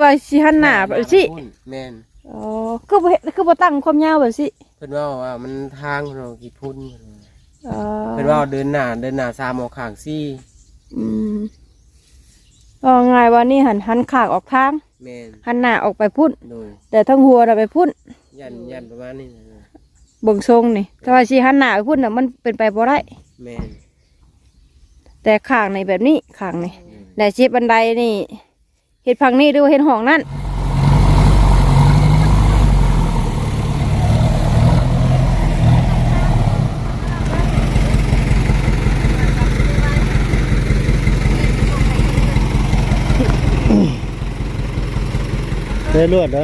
ว่าสิหันหน้าไปสิแม่นอ๋อคือบ่เฮ็ดคือบ่ตั้งความยาวแบบสิเพิ่นว่าว่ามันทางเพิ่นว่ากี่พุ่นอ๋อเพิ่นว่าเดินหน้าเดินหน้าสามออกข้างซี่อืมก็ง่ายว่านี่หันหันขางออกทางแม่นหันหน้าออกไปพุ่นโดยแต่ทั้งหัวน่ะไปพุ่นยันยันประมาณนี้นะเบิ่งทรงนี่ถ้าว่าสิหันหน้าไปพุ่นน่ะมันเป็นไปบ่ได้แม่นแต่ข้างในแบบนี้ข้างนี่แต่ชิปบันไดนี่ เฮ็ดผังนี่ดูเห็ดหองนั่นได้รวดเหร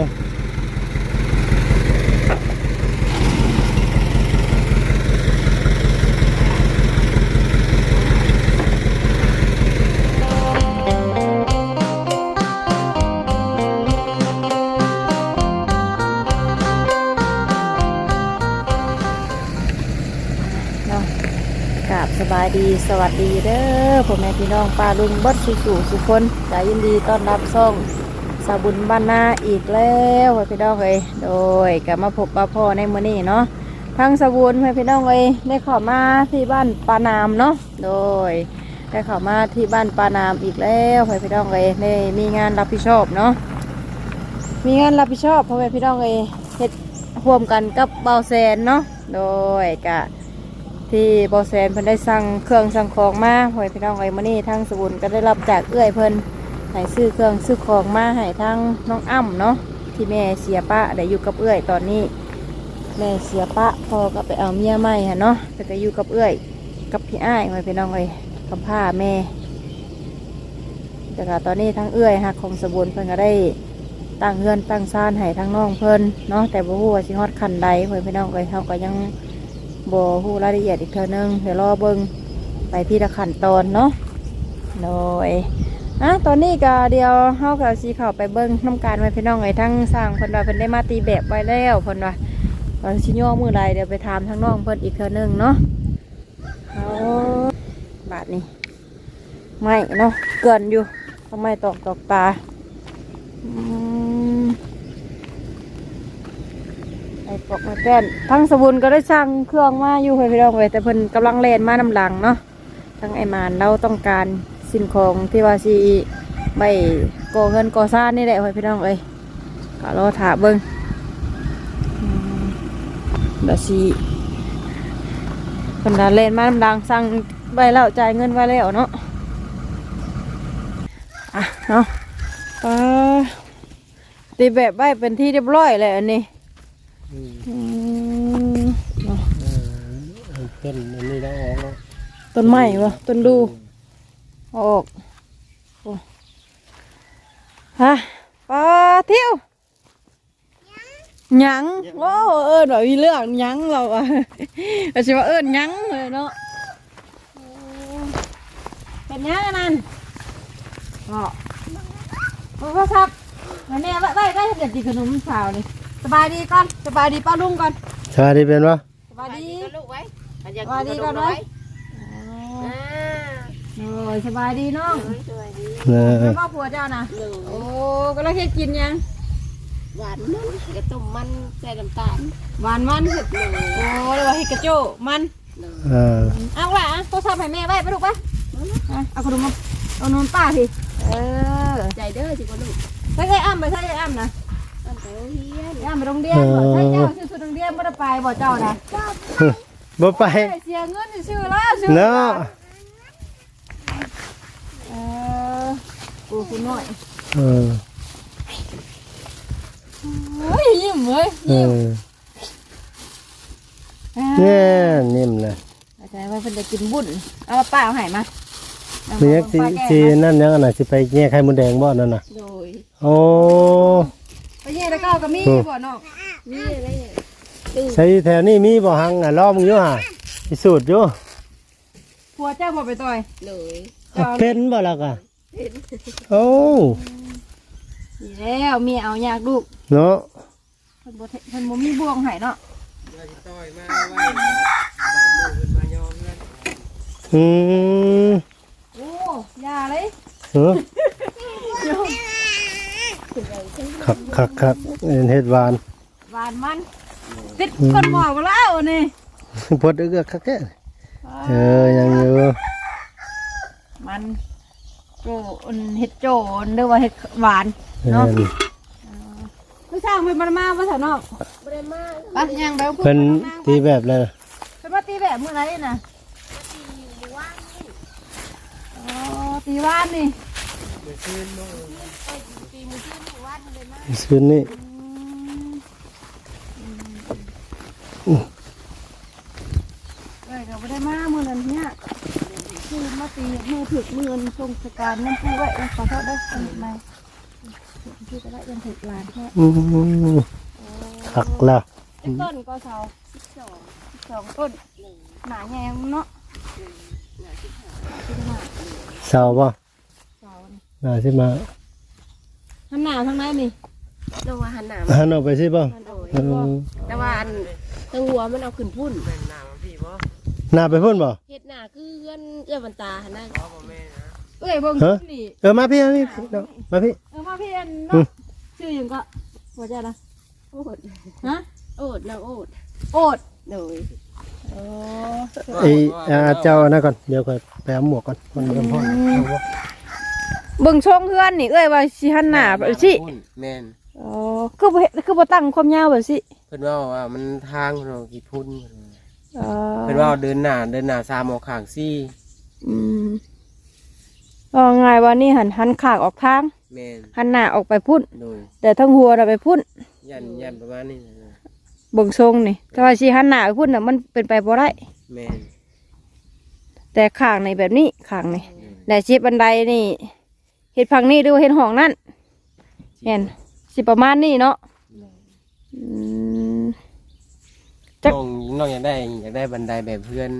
ดีสวัสดีเด้อพ่อแม่พี่น้องป้าลุงบดสุสู่สุคนใจยินดีต้อนรับซ่องสาบุญบ้านนาอีกแล้วพ่อพี่น้องเอ้ยโดยกลับมาพบป้าพ่อในมื้อนี้เนาะทั้งสาบุญพ่อพี่น้องเอ้ยได้เข้ามาที่บ้านปานามเนาะโดยได้เข้ามาที่บ้านปานามอีกแล้วพ่อพี่น้องเอ้ยได้มีงานรับผิดชอบเนาะมีงานรับผิดชอบพ่อแม่พี่น้องเอ้ยเฮ็ดร่วมกันกับเบาแซนเนาะโดยกะ ที่บอแซนเพิ่นได้สั่งเครื่องสั่งของมาหอยพี่น้องไอ้มานี่ทั้งสบุนก็ได้รับจากเอื้อยเพิ่นให้ซื้อเครื่องซื้อของมาให้ทั้งน้องอ้ำเนาะที่แม่เสียป้าได้อยู่กับเอื้อยตอนนี้ แม่เสียป้าพอก็ไปเอาเมียใหม่ฮะเนาะแต่ก็อยู่กับเอื้อย กับพี่อ้ายหอยพี่น้องไอ้คำผ้าแม่ แต่ก็ตอนนี้ทั้งเอื้อยหักของสบุนเพิ่นก็ได้ตั้งเฮือนตั้งซ่านให้ทั้งน้องเพิ่นเนาะแต่บ่ฮู้ว่าสิฮอดคันใดหอยพี่น้องไอ้เฮาก็ยัง บฮู้รายละเอียดอีกเท่านึงเดี๋ยวรอเบิ้งไปที่ละขั้นตอนเนาะโดยอะตอนนี้ก็เดียวเฮากับสีเข้าไปเบิ้งน้ำการไว้พี่น้องไอ้ทั้งสร้างเพิ่นว่าเพิ่นได้มาตีแบบไว้แล้วเพิ่นว่าตอนชิโย่อมือไรเดี๋ยวไปถามทั้งน้องเพิ่นอีกเท่านึงเนาะเอาบาทนี้ไม่เนาะเกินอยู่ทำไมตอกตอกตาอืม ไอ้ปอกไม้แป้นทั้งสบุนก็ได้สั่งเครื่องมาอยู่ให้พี่น้องไว้แต่เพิ่นกำลังเล่นมานำหลังเนาะทั้งไอ้มานเราต้องการสิ่งของที่ว่าสิใบก่อเงินก่อซ่านนี่แหละให้พี่น้องเอ้ยก็รอถาเบิ่งอืมเดี๋ยวสิเพิ่นเล่นมานำหลังสั่งใบแล้วจ่ายเงินไว้แล้วเนาะอะเนาะไปตีแบบไว้เป็นที่เรียบร้อยเลยอันนี้ ต้นอันนี้แล้วออกแล้วต้นไม้วะต้นดูเอาออกโอ้ฮะปลาเที่ยวหยังโอ้เอิญว่ามีเรื่องหยังเราอะอาชิว่าเอิญหยังเลยเนาะโอ้เป็นหยังอันนั่นก็โอ้ครับครับมาแม่ไว้ไว้ไว้เดี๋ยวกินขนมสาวนี่ สบายดีก่อนสบายดีป้าลุงก่อนชาดีเป็นวะสบายดีลูกไว้มันอยากสบายดีก่อนไว้อ่าโอ้ยสบายดีน้องสวยดีเออแล้วก็ผัวเจ้านะเลยโอ้ก็แล้วแค่กินยังหวานมันกระตุ่มมันใส่น้ำตาลหวานมันเลยโอ้แล้วว่าให้กระโจ้มันเลยเออเอาไว้อะโทรศัพท์ให้แม่ไว้ไปลูกไปอะเอาขนมมาเอานมป้าพี่เออใจเด้อจิกว่าลูกใช่ไอ้อ้ำไปใช่ไอ้อ้ำนะอันเตอเฮี ยนไอ้อ้ำไปโรงเรียนบ่ใช่เจ้าชื่อสุดโรงเรียนไม่ได้ไปบ่เจ้านะบ่ไปเสียเงินชื่อแล้วชื่อเนาะเออกูคุณหน่อยเออเฮ้ยยิ้มเว้ยเอยิ้มอเนี่ยนิ่มเลยอาจารย์ว่าเพิ่นจะกินบุญเอาป้าเอาให้มามียักษ์สิสินั่นยังอันน่ะสิไปแง่ไข่มดแดงบ่นั่นน่ะโดยโอ้ ไปเย่ตะเก้าก็มีบ่เนาะนี่อะไรเนี่ยใช้แถวนี้มีบ่หังอะรอมึงอยู่ห่ะพิสูจน์อยู่ผัวเจ้าบ่ไปต่อยเลยเป็นบ่ล่ะกะโอ้ดีแล้วเมียเอายากลูกเนาะเพิ่นบ่เทเพิ่นบ่มีบ่วงให้เนาะเราจะต่อยมาไว้บ่ายโมงขึ้นมายอมแล้วอืมโอ้ยาเลยเออขึ้นไปขึ้น คักคักคักเฮ็ดหวานหวานมันติดคนหมอกมาแล้วนี่พดเอื้อคักแก่เออยังอยู่มันโจอันเห็ดโจอันเรียกว่าเห็ดหวานเอเนาะอผู้สร้างเป็นมันมาภาษานอกบ่ได้มากปะยังแบบเพิ่นตีแบบเลยเป็นว่าตีแบบเมื่อไรน่ะตีว่างนี่อ๋อตีว่านนี่ ซื้อนี่เอ้ยก็ไม่ได้มาเมื่อนั้นเนี่ยคือมาตีมือถึกมือทรงสการนั่นพูดไว้ขอโทษได้สนิทไหมพี่ก็ได้ยังถึกหลานแค่อืมคักละต้นก็เสาสิบสองสองต้นหนาแยงเนาะเศร้าบ่เสานี่น่าสิมาทั้งหนาทั้งนั้น นี่แต่ว่าหันหน้าหันออกไปสิบ่มันโดยเออแต่ว่าอันทั้งหัวมันเอาขึ้นพุ่นแม่นหน้ามาพี่บ่หน้าไปพุ่นบ่ เฮ็ดหน้าคือเอื้อนเอื้อนบันตาหันหน้าบ่บ่แม่นะเอ้ยเบิ่งฮะ นี่เออมาพี่มาพี่มาพี่ เออมาพี่อันอืเนาะมชื่อหยังก็หัวใจนะโอดฮะโอดนางโอดโอดโดยโอ้ไอ้อาเจ้าอันนั้นก่อนเดี๋ยวค่อยไปเอาหมวกก่อนมันเริ่มพอเอาบ่เบิ่งช่องเพื่อนนี่เอ้ยว่าสิหันหน้าไปสิแม่น อ๋อคือบ่เฮ็ดคือบ่ตั้งความยาวแบบสิเพิ่นว่าว่ามันทางเพิ่นว่ากี่พุ่นอ๋อเพิ่นว่าเดินหน้าเดินหน้าสามออกข้างซี่อืมเอาง่ายว่านี่หันหันขางออกทางแม่นหันหน้าออกไปพุ่น โดยแต่ทั้งหัวน่ะไปพุ่นยันยันประมาณนี้นะเบิ่งทรงนี่แต่ว่าสิหันหน้าไปพุ่นน่ะมันเป็นไปบ่ได้ แม่นแต่ข้างในแบบนี้ข้างนี่แต่ชิดบันไดนี่เฮ็ดพังนี่หรือว่าเฮ็ดห้องนั่น แม่น สิประมาณนี้เนาะอืม จัก น้องน้องอยากได้อยากได้บันไดแบบเพื่อน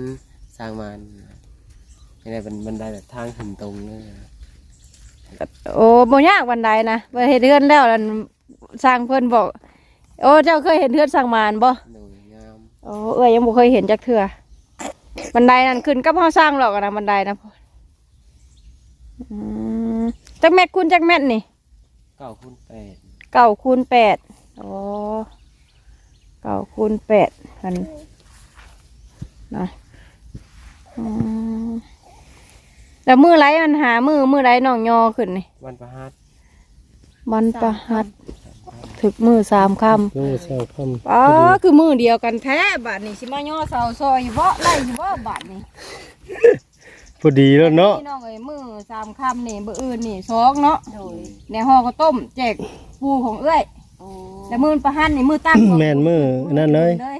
สร้างมาอยากได้บันบันไดแบบทางขึ้นตรงเลยโอ้บ่ยากบันไดนะไปเฮ็ดเฮือนแล้วนั่นสร้างเพิ่นบอก โอ้เจ้าเคยเห็นเฮือนสร้างมานบ่โดยงามโอ้เอ้ยยังบ่เคยเห็นจักเทื่อบันไดนั่นขึ้นกับเฮาสร้างหรอกอะนะบันไดนะอืมจักแมตรคูณจักแมตรนี่เก้าคูณแปด เก้าคูณแปดโอ้เก้าคูณแปดอันนะอืมแล้วมือไรมันหามือมือไรน้องยอขึ้นนี่วันประหัสมันประหัดถึกมือสามคำโอ้เศร้าค่ำอ๋อคือมือเดียวกันแท้บาทนี่สิมาย่อเสาซอยอยู่บ่ไล่อยู่บ่บาทนี่พ อดีแล้วเนาะพี่น้องเอ้ยมือสามคำนี่เบอร์อื่นนี่สองเนาะโดยในห่อก็ต้มแจกปูของเอ้ยโอ้แต่มือประหันนี่มือตั้งแม่นมือนั่นเลย เลย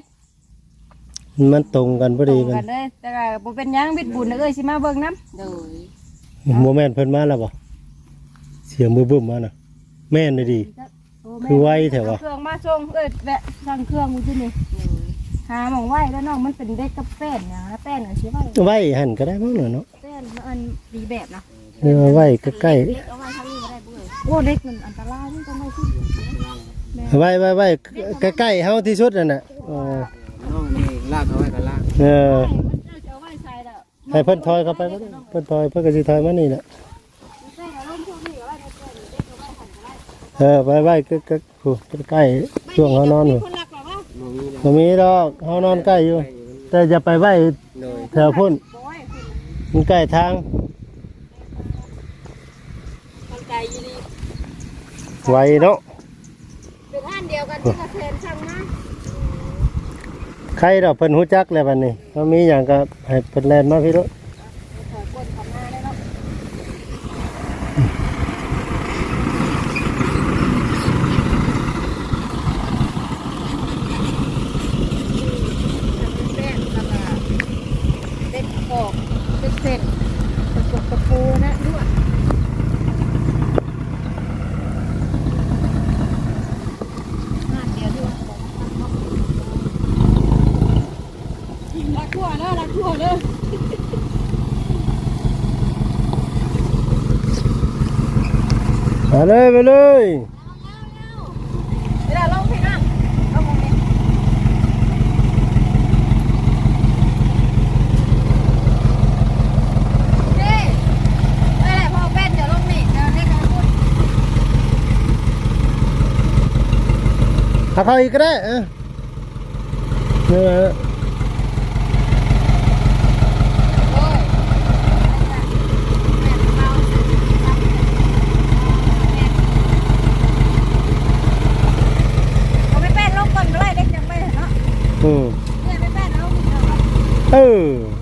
มันตรงกันพอตรดีงกันกันเลยแต่ก็บ่เป็นหยังบิดบุญนะเอ้ยสิมาเบิ่งน้โดยโมแม่นเพิ่นมาแล้วบ่เสียงบึ้มๆมาน่ะ แม่นเลยดีำโอ้คือไวแถววะ เอาเครื่องมาส่งเอ้ยแวะสั่งเครื่องกูจินี่โดย หาหมองไหวแล้วน้องมันเป็นเด็กกับแป้นนะแป้นน่ะสิไหวไว้หั่นก็ได้มั้งเนาะแป้นมันดีแบบนะเออไว้ใกล้เล็กเอาไว้ทางนี้ก็ได้เบื่อโอ้เด็กมันอันตรายมันต้องไว้ที่ๆไว้ไว้ไว้ใกล้ๆเฮาที่สุดนั่นน่ะเออน้องนี่ลากเอาไว้ก็ลากเออมันจะเอาไว้ใส่แล้วให้เพิ่นถอยเข้าไปก็ได้เพิ่นถอยเพิ่นก็สิถอยมานี่แหละแป้นเอาลงพวกนี้เอาไว้ในแป้นเด็กเอาไว้หันก็ได้เออไว้ไว้ใกล้ๆช่วงเฮานอนอยู่ บ่มีดอกเฮานอนใกล้อยู่ แต่อย่าไปไว้โดยแถวพุ่นบอยคุณมันใกล้ทางมันใจอยู่ดีไว้เนาะเป็นอันเดียวกันที่กระเทนช่างมาใครดอกเพิ่นฮู้จักแล้วบัดนี้ถ้ามีหยังก็ให้เพิ่นแล่นมาพี่โลดถ ปเลยเลาลงพี่นลงมองนี้นี่ไม่ได้พอเป็นเดี๋ยวลงนี่เดี๋ยวเรียกกัพูดถ้าเขาอีกก็ได้เออเนี่ย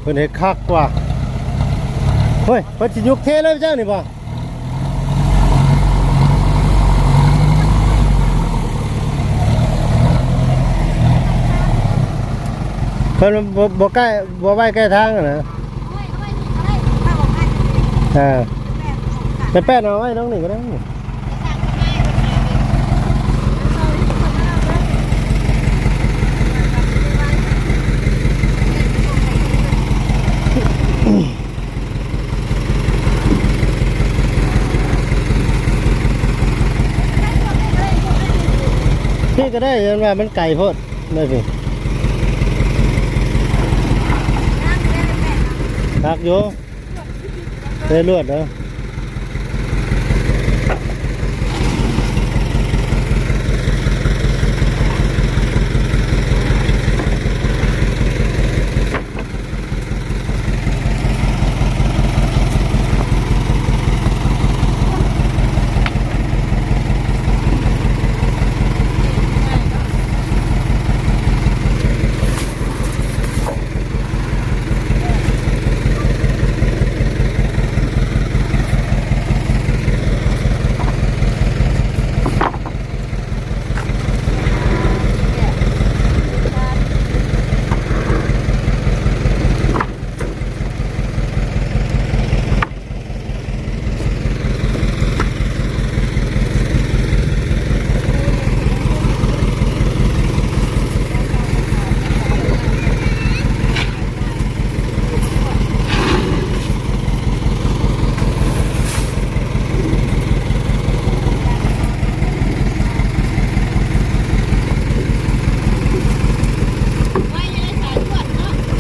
เพิ่นเฮ็ดคักกว่าเฮ้ยเพิ่นสิยุกเทเลยเจ้านี่บ่เพิ่นบ่บ่ใกล้บ่ไว้ใกล้ทางอะนะเออไปแป้นเอาไว้ตรงนี้ก็ได้ ก็ได้ยันว่ามันไก่โพดได้พี่ทักอยู่ได้ลวดเนาะ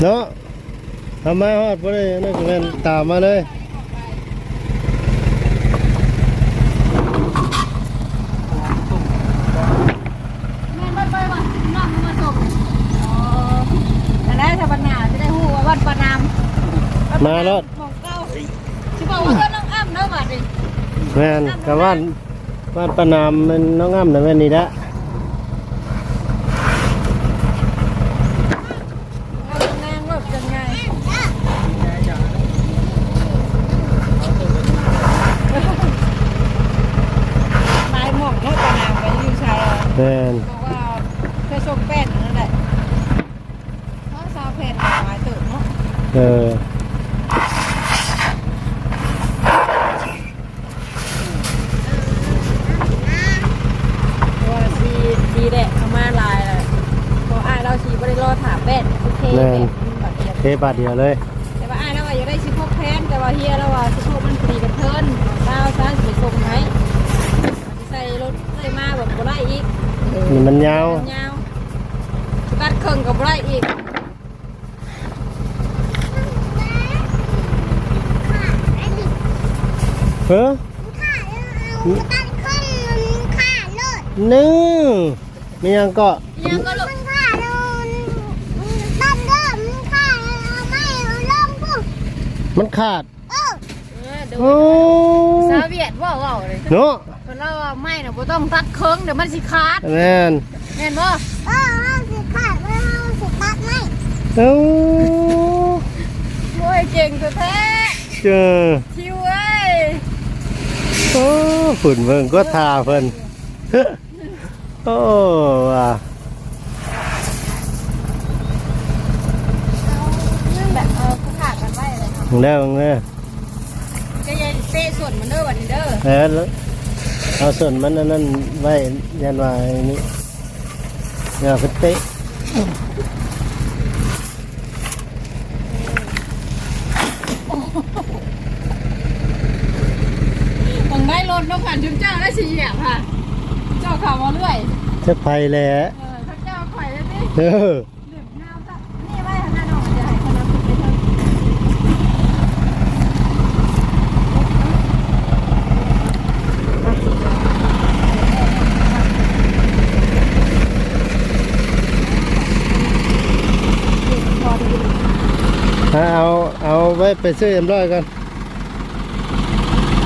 เนาะ ทำไมฮอดบ่ได้นั่นก็แม่นตามมาเลยแม่นบ่ไปว่าน้องมาส่งอ๋อแต่แล้วถ้าวันหน้าจะได้ฮู้ว่าวันปานามมาแล้วของเก่าสิบอกว่าเพิ่นน้องอ้ำเนาะบัดนี้แม่นกับว่านว่านประนามมันน้องอ้ำนะแม่นนี่ละ เอานางรถจังไงไม้หมอกเนาะปานามไปอยู่ชาย แม่น บอกว่าเคยส่งแป้นนั่นแหละเพราะซาวแผ่นหมายตื่นเนาะ เออ ว่าสีดีแหละเอามาลายเลยพออ้ายเราสีบ่ได้รอถามแป้นโอเค แป้นบัดเดียวเทบาทเดียวเลย แต่ว่าอ้ายเราว่าอยากได้สิพกแพนแต่ว่าเฮียเราว่าสิพกมันพอดีกับเทิร์นดาวซ่านสิส่งให้สิใส่รถได้มาแบบบ่ได้อีกนี่มันยาว ยาวตัดเครื่องกับบ่ได้อีกเฮ้อนี่มียังก็ยังก็ลูก มันขาดเออเดี๋ยวโอ้สาวเวียดว่าเว้าเลยเนาะเพิ่นเล่าว่าไม่น่ะบ่ต้องตัดเครื่องเดี๋ยวมันสิขาดแม่นแม่นบ่เอ้าโอ้ยเก่งตัวแท้เจอชิวเอ้ยโอ้ฝุ่นเพิ่งก็ทาเพิ่นโอ้ว่ะ แบบเออขาดกัน ไว้เลยครับมึงได้มึงได้จะยันเตะส่วนมันเด้อบัดนี้เด้อเออแล้วเอาส่วนมันอันนั่นไว้ยันว่าไอ้นี่อย่าไปเตะผมได้รถน้องผ่านชุมเจ้าได้สี่อย่างค่ะ เจ้าข่าวมาเรื่อยจะไปแหละเออถ้าเจ้าข่อยแล้วนี่ เออ เหลือบน้ำจ้ะนี่ไว้ข้างหน้าน้องจะให้คนน้ำผิดไปเถอะ ไปซื้อเอ็มร้อยกัน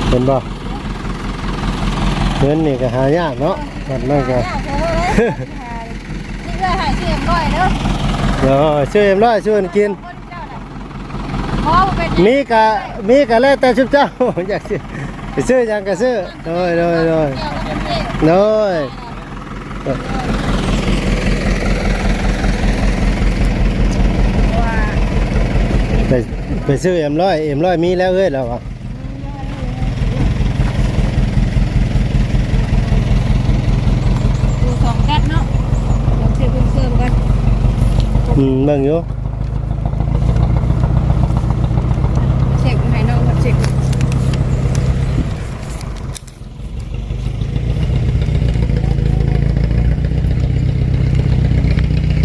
เห็นบ่เงินนี่ก็หายากเนาะมันนั่นก็นี่ก็หายเสียมร้อยเด้อเดี๋ยวซื้อเอ็มร้อยชวนกินคนเจ้าน่ะพอเป็นมีกะมีกะแล้วแต่ชุบเจ้าอยากซื้อไปซื้อหยังก็ซื้อโดยโดยโดยเกี่ยวกับคนเด็กโดย ว่า ไป ไปซื้อเอ็มร้อยเอ็มร้อยมีแล้วเอ้ยแล้วอะดูสองแก๊สเนาะลองเช็คเพิ่มๆกันอืมเบิ่งอยู่เช็คให้น้องมาเช็ค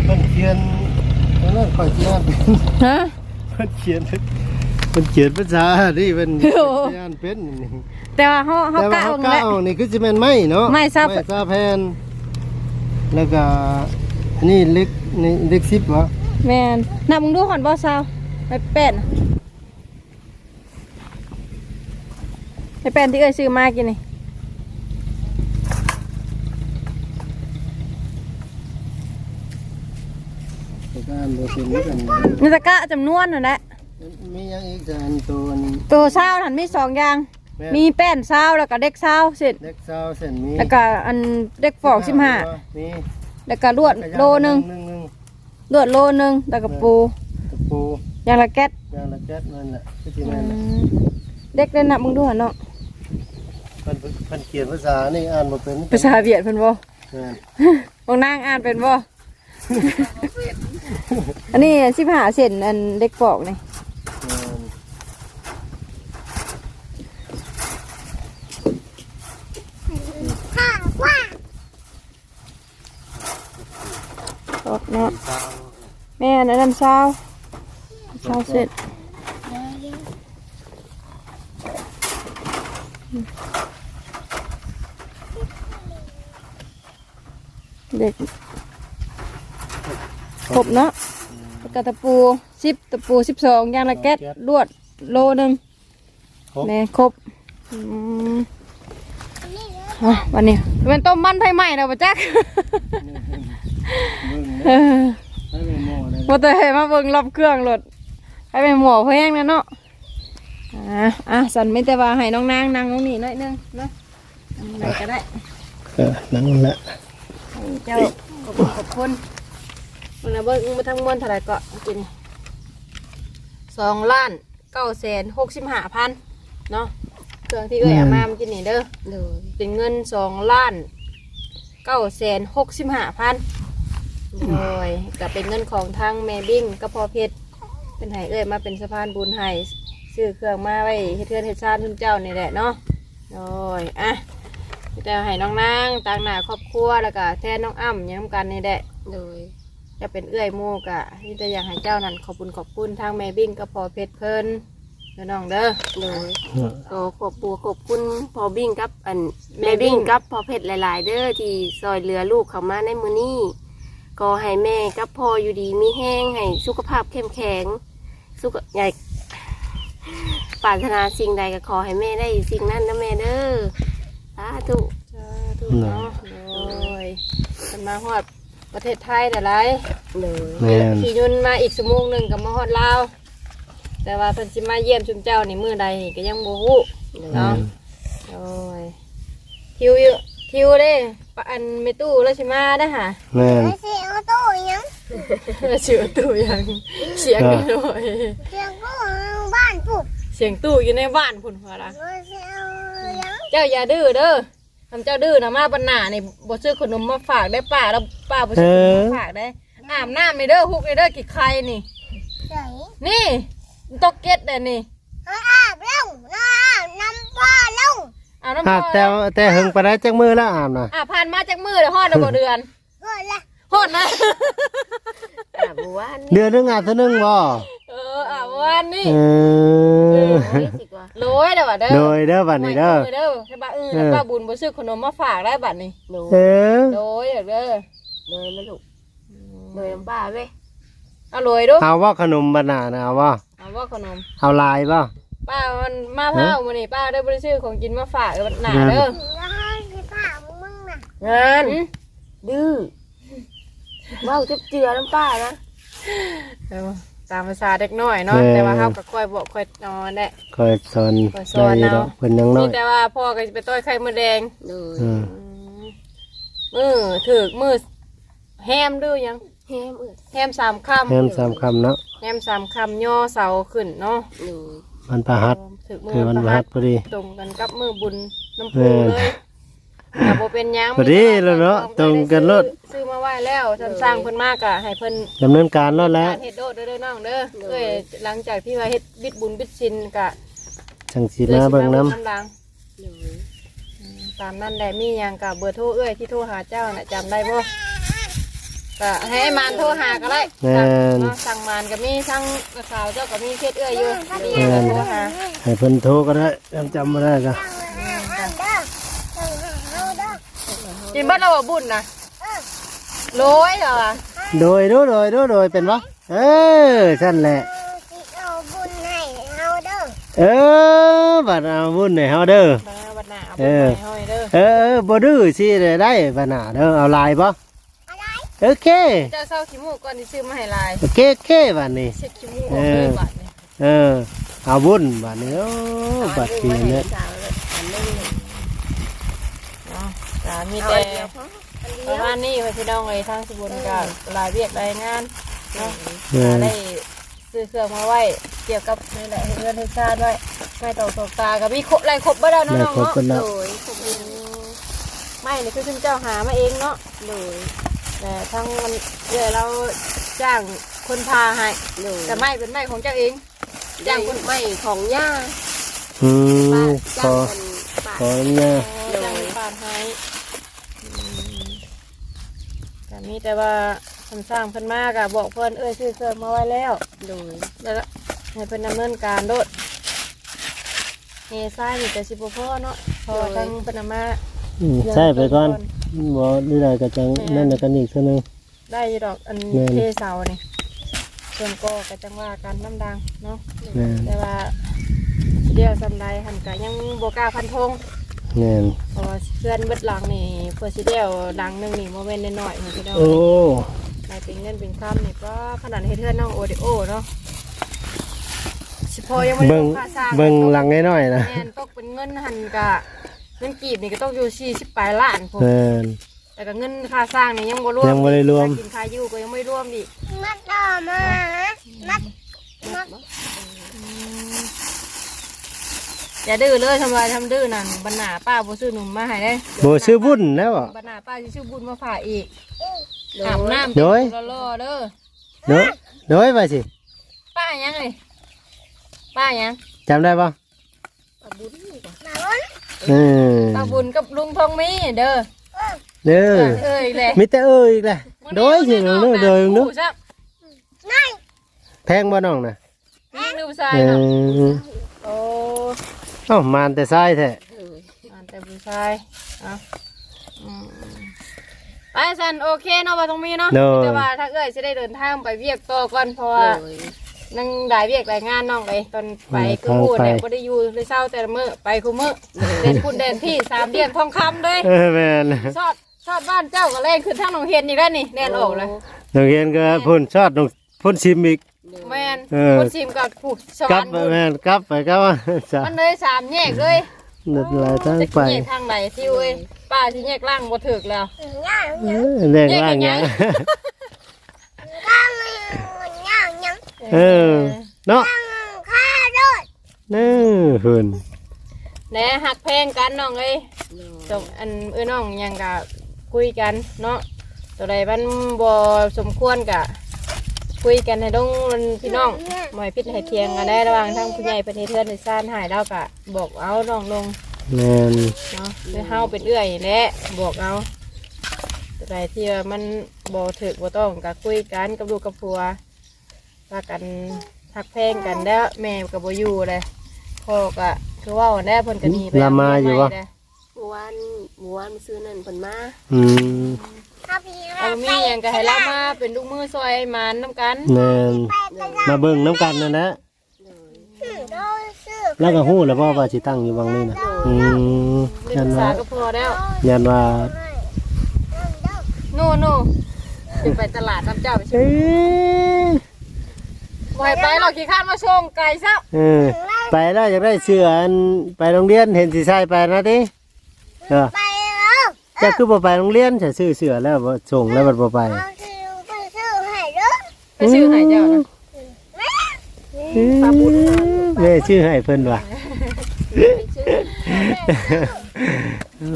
เพิ่นเขียนนั่นข่อยสิอ่านเป็น ฮะ เพิ่นเขียนเพิ่นเขียนภาษานี่เพิ่นโอ้อ่านเป็นนี่แต่ว่าเขาเขาแต่กะว่าเอาเขาแหกะละเอานี่คือสิแม่นไม้เนาะไม้ซาไม้ซาแพนแล้วก็อันนี้เล็กนี่เล็ก10บ่แม่นนับมึงดูก่อนบ่ซาวไปแป้นไปแป้นที่เอ้ยซื้อมากินนี่ แต่ก็อ่านบ่เป็นเหมือนกันนะนี่ตะกะจำนวนนั่นแหละมีหยังอีกจานตัวนี้ ตัวซาวหันมีสองอย่าง แม่มีแป้นซาวแล้วก็เด็กซาวเสร็จเล็กซาวเส้นมีแล้วก็อันเด็กฟอกสิบห้ามีแล้วก็ลวดโลหนึ่งหนึ่งหนึ่งลวดโลหนึ่งแล้วก็ปูตะปูอย่างละแก๊สยางละแก๊สนั่นแหละคือสิอืแม่นน่ะมเด็กเล่นนับมึงดูหันเนาะเพิ่นเพิ่นเขียนภาษานี่อ่านบ่เป็นภาษาเวียดเพิ่นบ่แม่น บางนางอ่านเป็นบ่ อันนี้สิบหาเซนอันเด็กฟอกนี่แม่นฟอกเนาะแม่อันนั้นซาวซาวเสร็จเด็ก ครบเนาะแล้วกระตะปูสิบตะปูสิบสองยางละแก๊สลวดโลหนึ่งครบ แน่ครบอืมอะวันนี้เป็นต้มมันไผ่ใหม่แล้วปะจ๊ะเบิ่งเออให้เป็นหม้อเลยว่าแต่ให้มาเบิ่งรับเครื่องรถให้ไปหมอแพงนะเนาะอะอะสันไม่แต่ว่าให้น้องนางนั่งตรงนี้หน่อยนึงเนาะนั่งไหนก็ได้ เออนั่นแหละ ให้เจ้าขอบคุณขอบคุณ มันนะเบิ่งมาทั้งมวลเท่าไหร่ก็กินสองล้านเก้าแสนหกสิบห้าพันเนาะเครื่องที่เอ้ยเอามามันกินนี่เด้อเลยเป็นเงินสองล้านเก้าแสนหกสิบห้าพันโดยก็เป็นเงินของทางแม่บิ้งก็พอเพชรเป็นไห้เอ้ยมาเป็นสะพานบุญไห้ซื้อเครื่องมาไว้เฮ็ดเทือนเฮ็ดชาติทุนเจ้านี่แหละเนาะโดยอะจะให้น้องนางต่างหน้าครอบครัวแล้วก็แทนน้องอ้ำยังนำกันนี่แหละเลย จะเป็นเอื้อยหมูกะที่จะอยากให้เจ้านั่นขอบคุณขอบคุณทางแม่บิ้งก็พอเพชรเพิ่นเด้อน้องเด้อเลยก็ขอบปูขอบคุณพอบิ้งกับอันแม่บิ้งกับพอเพชรหลาย ๆ เด้อที่ซอยเหลือลูกเขามาในมือนี้ก็ให้แม่กับพ่ออยู่ดีมีแห้งให้สุขภาพเข้มแข็ง สุขใหญ่ปรารถนาสิ่งใดก็ขอให้แม่ได้สิ่งนั้นนะแม่เด้อสาธุสาธุเนาะโดยมันมาฮอด ประเทศไทยแต่ไรเลยแม่นขี่ยุนมาอีกสมงหนึ่งกับมาฮอดลาวแต่ว่าเพิ่นสิมาเยี่ยมชุมเจ้าในมือใดก็ยังบ่ฮู้เนาะโอ้ยทิวอยู่ทิวเด้ปะอันไม่ตู้แล้วสิมาได้อหะ แม่นเสียงตู้ยังเชื่อตู้ยังเสียงนิดหน่อยเสียงตู้บ้านปุ๊บเสียงตู้อยู่ในบ้านพุ่นว่าล่ะเสียงยังเจ้าอย่าดื้อเด้อ ทำเจ้าดื้อนะมาปัญหานี่บ่ซื้อขนมมาฝากได้ป้าแล้วป้าบ่ซื้อขนมมาฝากได้อาบน้ำในเด้อฮุกในเด้อกี่ใครนี่ใส่นี่ตกเก็ตเลยนี่อาบลงน้ำน้ำป้าลงเอาน้ำพอาอบแต่แต่หึงไปได้จักมือแล้วอาบน่ะอะผ่านมาจากมือเดี๋ยวฮอดแล้วบ่เดือนก็ละฮอดนะ อาบวานเดือนหนึงอาบเท่านึงบ่เอออะวันนี้เออนี่สิกว่าโรยเด้อบัดเด้อโดยเด้อบัดนี้เด้อไม่เด้อใช่ป่ะเออแล้วป้าบุญบ่ซื้อขนมมาฝากได้บัดนี้หนูเออโรยเด้อเลยไหม่ลูกเลยน้ำป้าไหมเอาโรยดูเอาว่าขนมบานานะเอาว่าเเอาว่าขนม เอาลายบ่ป้ามันมาเผามื้อนี้ป้าได้บ่ได้ซื้อของกินมาฝากเอาหนาเด้อแล้วที่ผ่ามึงน่ะงานดื้อเว้าจับเจือน้ำป้านะเออ ตามภาษาเด็กน้อยเนาะแต่ว่าเฮาก็ค่อยบอกค่อยนอนแหละ คอยสอนคอยสได้อนอยู่เอาดอกเพิ่นยังน้อมียแต่ว่าพ่อก็สิไปต้อยไข่มดแดงเลยอืมมือถือกมือแฮมดื้อยังแฮมเอ้ยแฮมสามคำแฮมสามคำเนาะแฮมสามคำย่อเสาขึ้นเนาะเลยมันประหัดถือมืคืออมันปประระหัหัดดพอดี ตรงกันกับมือบุญน้ำเอพุอเลย แต่บ่เป็นหยังพอดีแล้วเนาะตรงกันรถ ซื้อมาไหว้แล้วท่านสร้างเพิ่นมากอะให้เพิ่น ดำเนินการแล้วแหล้ว การเฮ็ดโดดเด้อเด้อน้องเด้อเอ้ยหลังจากที่ว่าเฮ็ดบิดบุญบิดชินกะจังสีมาเบิ่งน้น้ำดังเลยตามนั้นแหละมีหยังกับเบอร์โทรเอ้ยที่โทรหาเจ้าน่ะจำได้บ่ก็ให้ไอ้มานโทรหาก็ได้ำแม่น เนาะสั่งมานก็มีสั่งสาวเจ้าก็มีเคสเอ้ยอยู่มีหยังก็โทรหาให้เพิ่นโทรก็ได้จำจำบ่ได้ก็ เอาเด้อเอาเด้อ กินเบิดแล้วบ่บุญนะโรยเหรอวะโดยดูโดยดูโดยเป็นบ่เออสั่นแหละเอาบุญให้เอาเด้อเออบัดเอาบุญให้เฮาเด้อ มาบัดหน้าเอาเอไปอให้เฮาให้เด้อเออเออบ่ดื้อสิได้ได้บัดน่ะเด้อเอาลายบ่อะไรโอเคเจ้าเศร้าขี้มูกก่อนที่ซื้อมาให้ลายโอเคโอเคบัดนี้ เช็ดขี้มูกออกเลยบัดนี้เออเอาบุญบัดนี้โอ้บัดทีนี้สาวเลยอันนึงเลย เนาะก็มีเอาแต่อันเดียวพออันปเดีระยวมาณนี้พี่น้องเลยทางสบุนก็รายเวียกรายงานเนาะเออได้ซื้อเครื่องมาไว้เกี่ยวกับนี่แหละให้เพื่อนให้ชาติไว้ไม่ตกตกตากับมีครบไรครบบ่ได้วเนาะได้น้องครบเนาะกันแล้ว โดยขอบคุณไม่นี่คือคุณเจ้าหามาเองเนาะโดยแต่ทั้งมันเดี๋ยวเราจ้างคนพาให้โดยแต่ไม่เป็นไม่ของเจ้าเอง จ้างคนใหม่ของย่าอืป้ามขจ้าองคนป้า ขอเนี่ยจ้างคนพาให้อืมแต่มีแต่ว่าคำสร้างเพิ่นมากอะบอกเพิ่นเอ้ยซื้อเครื่องมาไว้แล้วโดยแล้วก็ให้เพิ่นดำเนินการโดดเฮซ้ายนี่แต่สิบ่พอเนาะเพอทั้งเพิ่นเอามาอืมใช่ไปก่อนบ่ได้ได้ก็จังนั่นน่ะกันอีกเท่านึง ได้อยู่ดอกอันแม่น เทเสานี่ส่วนก็ก็จังว่ากันน้ำดังเนาะแม่นแต่ว่า เดียวสำไรหันก็ยังบ่กล้าพันธงแม่นเพราะว่าเพื่อนเบิดหลังนี่เพื่อสิเดียวหลังหนึงนี่โมเมนต์น้อยๆเหมือนกันเนาะโอ้นายเป็นเงินเป็นคำนี่ก็ขนาดเฮ็ดเทือนน้องโอดิโอเนาะสิพอยังไม่ได้เบิ่งลงค่าสร้างเบิ่งหลังน้อยๆนะแม่นตกเป็นเงินหันกะเงินกีบนี่ก็ต้องอยู่สี่สิบปลายล้านผมแม่น แต่ก็เงินค่าสร้างนี่ยังบ่รวมยังบ่ได้รวม ค่ากินค่าอยู่ก็ยังไม่รวมอีก มัดต่อมา มัด มัด อย่าดื้อเลยทำลายทำดื้อนั่นบรรณาป้าบ่ซื้อหนุ่มมาให้ได้บ่ซื้อบุญแล้วบ่บรรณาป้าสิซื้อบุญมาฝากอีกอาบน้ำโดยรอๆเด้อเด้อเด้อไปสิป้ายังไงป้ายังจำได้บ่มาบุญเออป้าบุญกับลุงทองมีเด้อเด้อเอ้ยแหละมีแต่เอ้ยอีกแหละโดยสิเด้อเด้อเด้อเด้อซับแพงบ่น้องน่ะยิงดูผู้ชายเอเนาะอโอ้ เอ้ามานแต่ทรายแท้อ่านแต่ผู้ชายเอะไปสันโอเคเนาะว่าตรงนี้เนาะโดยแต่ว่าถ้าเอ้ยจะได้เดินทางไปเวียกต่อก่อนเพราะว่าโดยนั่งได้เวียกรายงานน้องเลยตอนไปคือพูดเนี่ยก็ได้อยู่เลยเศร้าแต่ละมื้อไปคือมื้อเด่นคุณเด่นพี่สามเดือนทองคำเลยเออแม่นชอดชอดบ้านเจ้าก็แล่นขึ้นทางหนองเฮียนอีกแล้วนี่แล่นออกเลยนักเรียนก็พ่นชอดน้องพ่นชิมอีก แมนเออ คนชิมกับผู้สกวลัรบรค์ไปบุญแม่นกลับไปก็ว่าจ้ะมันเลยสามแยกเลยนัดหลายทางจะไปแยกทางไหนที่เว้ยป้าที่แยกล่างบ่ถึกแล้วย่างเออแรงล่างหยังย่างย่างย่างเออเนาะข้าด้วยเน่หุ่นแหน่หักแพงกันน้องเอ้ยจบอันเอ้อน้องยังกะคุยกันเนาะตัวใดมันบ่สมควรกะ คุยกันให้ต้องพี่น้องหมอยพิษให้เทียงกันได้ระหว่างทั้งผู้ใหญ่ประเทศเทือนในซ่านหายแล้วกะบอกเอาน้องลงแม่นเนาะคือเฮาเป็นเอื้อยและบอกเอาตัวใดที่ว่ามันบ่ถึกบ่ต้องกะคุยกันกับลูกกับผัวว่ากันทักแพงกันแล้วแม่กับบ่อยู่เลยพ่อก็คือเว่าแน่เพิ่นก็หนีไปลามาอยู่บ่เด้เมื่อวานเมื่อวานซื้อนั่นเพิ่นมาอืมข้าพี่ เอามีหยังก็ให้เรามาเป็นลูกมือซอยไอ้หมานน้ำกันแม่นมาเบิ่งน้ำกันนั่นแหละโเราซื้อแล้วก็ฮู้แล้วบ่ว่าสิตั้งอยู่วังนี้น่ะอืมเรียยันนภาษาว่าก็พอแล้วยันว่านู่นนู่นจะไปตลาดน้ำเจ้าไปซื้อเอ๊ะบ่ให้ไปหรอกขี้ข้านมาส่งไก่ซะเออไปแล้วอยากได้เสื้ออันไปโรงเรียนเห็นสิใส่ไปนะติเออไปแล้ว จะคือบ่ไปโรงเรียนจะซื้อเสื้อแล้วบ่ส่งแล้วมันบ่ไปเอาซื้อไปซื้อให้เด้อไปซื้อให้เจ้านะปลาบุญแม่ชื่อให้เพิ่นว่ะ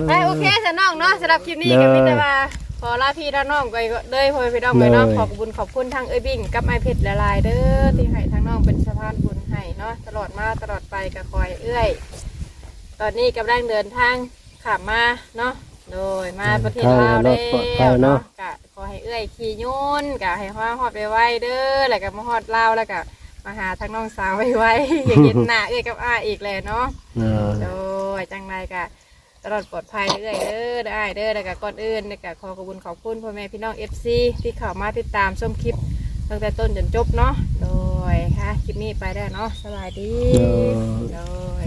ไปโอเคสน้องเนาะสำหรับคลิปนี้ก็มีแต่ว่าขอลาพี่ลาน้องไปก็เลยพ่อพี่น้องไปเนาะขอบคุณขอบคุณทางเอ้ยบิ่งกับไอเพชรละลายเด้อที่ให้ทางน้องเป็นสะพานบุญให้เนาะตลอดมาตลอดไปกับคอยเอื้อย ตอนนี้กำลังเดินทางขับมาเนาะ โดยมาประเทศลาวแล้วเนาะกะขอให้เอื้อยขี่ยุ่นกะให้ฮอดฮอดไปไวๆเด้อแล้วก็มาฮอดลาวแล้วก็มาหาทางน้องสาวไวๆอย่าเห็นหน้าเอื้อยกับอ้ายอีกเลยเนาะเออโดยจังไรกะตลอดปลอดภัยเรื่อยเด้อได้เด้อแล้วก็ก่อนอื่นแล้วก็ขอขอบคุณขอบคุณพ่อแม่พี่น้อง FC ที่เข้ามาติดตามชมคลิปตั้งแต่ต้นจนจบเนาะโดยค่ะคลิปนี้ไปแล้วเนาะสบายดีโดย